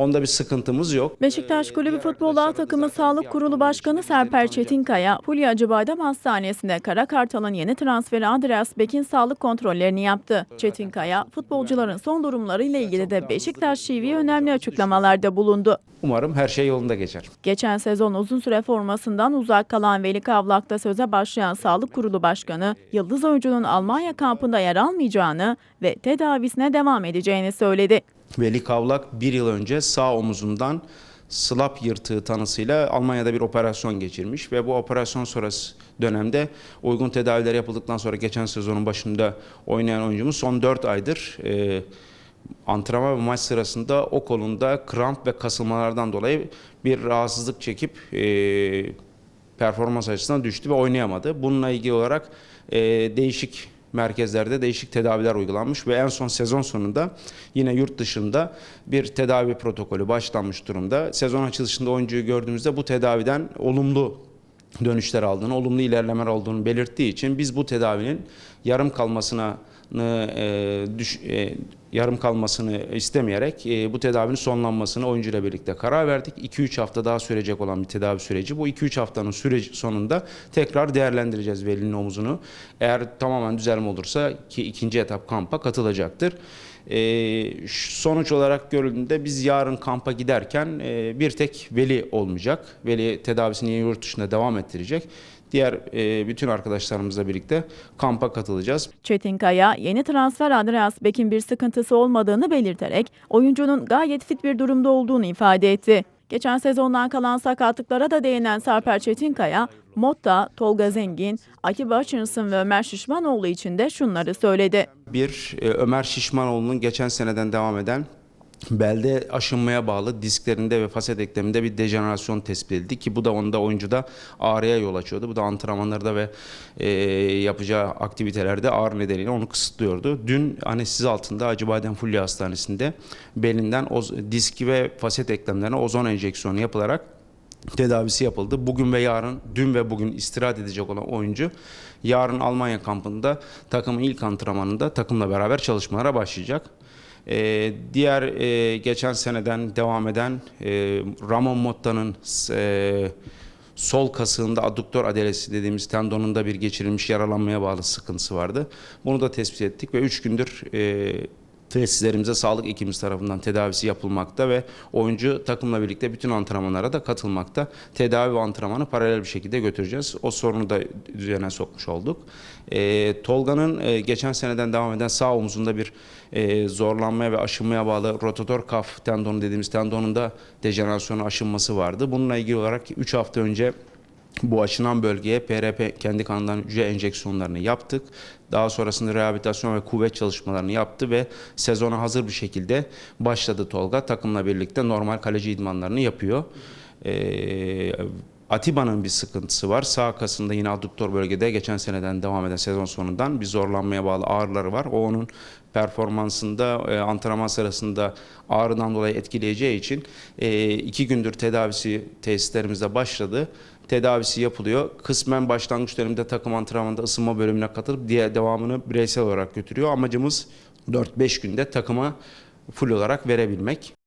Onda bir sıkıntımız yok. Beşiktaş Kulübü Futbol A takımı Sağlık Kurulu Başkanı Serper Çetinkaya, Fulya Acıbadem Hastanesi'nde Kara Kartal'ın yeni transferi Andreas Bek'in sağlık kontrollerini yaptı. Çetinkaya, futbolcuların son durumlarıyla ilgili de Beşiktaş TV önemli açıklamalarda bulundu. Umarım her şey yolunda geçer. Geçen sezon uzun süre formasından uzak kalan Veli Kavlak'ta söze başlayan Sağlık Kurulu Başkanı, Yıldız oyuncunun Almanya kampında yer almayacağını ve tedavisine devam edeceğini söyledi. Veli Kavlak bir yıl önce sağ omuzundan slap yırtığı tanısıyla Almanya'da bir operasyon geçirmiş ve bu operasyon sonrası dönemde uygun tedaviler yapıldıktan sonra geçen sezonun başında oynayan oyuncumuz son 4 aydır e, antrenman ve maç sırasında o kolunda kramp ve kasılmalardan dolayı bir rahatsızlık çekip e, performans açısından düştü ve oynayamadı. Bununla ilgili olarak e, değişik merkezlerde değişik tedaviler uygulanmış ve en son sezon sonunda yine yurt dışında bir tedavi protokolü başlanmış durumda. Sezon açılışında oyuncuyu gördüğümüzde bu tedaviden olumlu dönüşler aldığını, olumlu ilerlemeler olduğunu belirttiği için biz bu tedavinin yarım kalmasına e, düş, e, yarım kalmasını istemeyerek e, bu tedavinin sonlanmasını oyuncuyla birlikte karar verdik. 2-3 hafta daha sürecek olan bir tedavi süreci. Bu 2-3 haftanın süreci sonunda tekrar değerlendireceğiz velinin omuzunu. Eğer tamamen düzelme olursa ki ikinci etap kampa katılacaktır. E, sonuç olarak görüldüğünde biz yarın kampa giderken e, bir tek veli olmayacak. Veli tedavisini yurt dışında devam ettirecek. Diğer e, bütün arkadaşlarımızla birlikte kampa katılacağız. Çetinkaya, yeni transfer Andreas Bek'in bir sıkıntısı olmadığını belirterek oyuncunun gayet fit bir durumda olduğunu ifade etti. Geçen sezondan kalan sakatlıklara da değinen Sarper Çetinkaya, Motta, Tolga Zengin, Atiba Hutchinson ve Ömer Şişmanoğlu için de şunları söyledi. Bir e, Ömer Şişmanoğlu'nun geçen seneden devam eden belde aşınmaya bağlı disklerinde ve faset ekleminde bir dejenerasyon tespit edildi ki bu da onda oyuncuda ağrıya yol açıyordu. Bu da antrenmanlarda ve e, yapacağı aktivitelerde ağrı nedeniyle onu kısıtlıyordu. Dün anestezi altında Acıbadem Fulya Hastanesi'nde belinden oz, disk ve faset eklemlerine ozon enjeksiyonu yapılarak tedavisi yapıldı. Bugün ve yarın, dün ve bugün istirahat edecek olan oyuncu yarın Almanya kampında takımın ilk antrenmanında takımla beraber çalışmalara başlayacak. Ee, diğer e, geçen seneden devam eden e, Ramon Motta'nın e, sol kasığında adduktor adelesi dediğimiz tendonunda bir geçirilmiş yaralanmaya bağlı sıkıntısı vardı. Bunu da tespit ettik ve 3 gündür e, tesislerimize sağlık ekibimiz tarafından tedavisi yapılmakta ve oyuncu takımla birlikte bütün antrenmanlara da katılmakta. Tedavi ve antrenmanı paralel bir şekilde götüreceğiz. O sorunu da düzene sokmuş olduk. E, Tolga'nın e, geçen seneden devam eden sağ omuzunda bir e, zorlanmaya ve aşınmaya bağlı rotator kaf tendonu dediğimiz tendonunda dejenerasyonu aşınması vardı. Bununla ilgili olarak 3 hafta önce bu aşınan bölgeye PRP kendi kanından hücre enjeksiyonlarını yaptık. Daha sonrasında rehabilitasyon ve kuvvet çalışmalarını yaptı ve sezona hazır bir şekilde başladı Tolga. Takımla birlikte normal kaleci idmanlarını yapıyor. Ee, Atiba'nın bir sıkıntısı var. Sağ kasında yine adduktor bölgede geçen seneden devam eden sezon sonundan bir zorlanmaya bağlı ağrıları var. O onun performansında e, antrenman sırasında ağrıdan dolayı etkileyeceği için e, iki gündür tedavisi tesislerimizde başladı. Tedavisi yapılıyor. Kısmen başlangıç döneminde takım antrenmanında ısınma bölümüne katılıp diğer devamını bireysel olarak götürüyor. Amacımız 4-5 günde takıma full olarak verebilmek.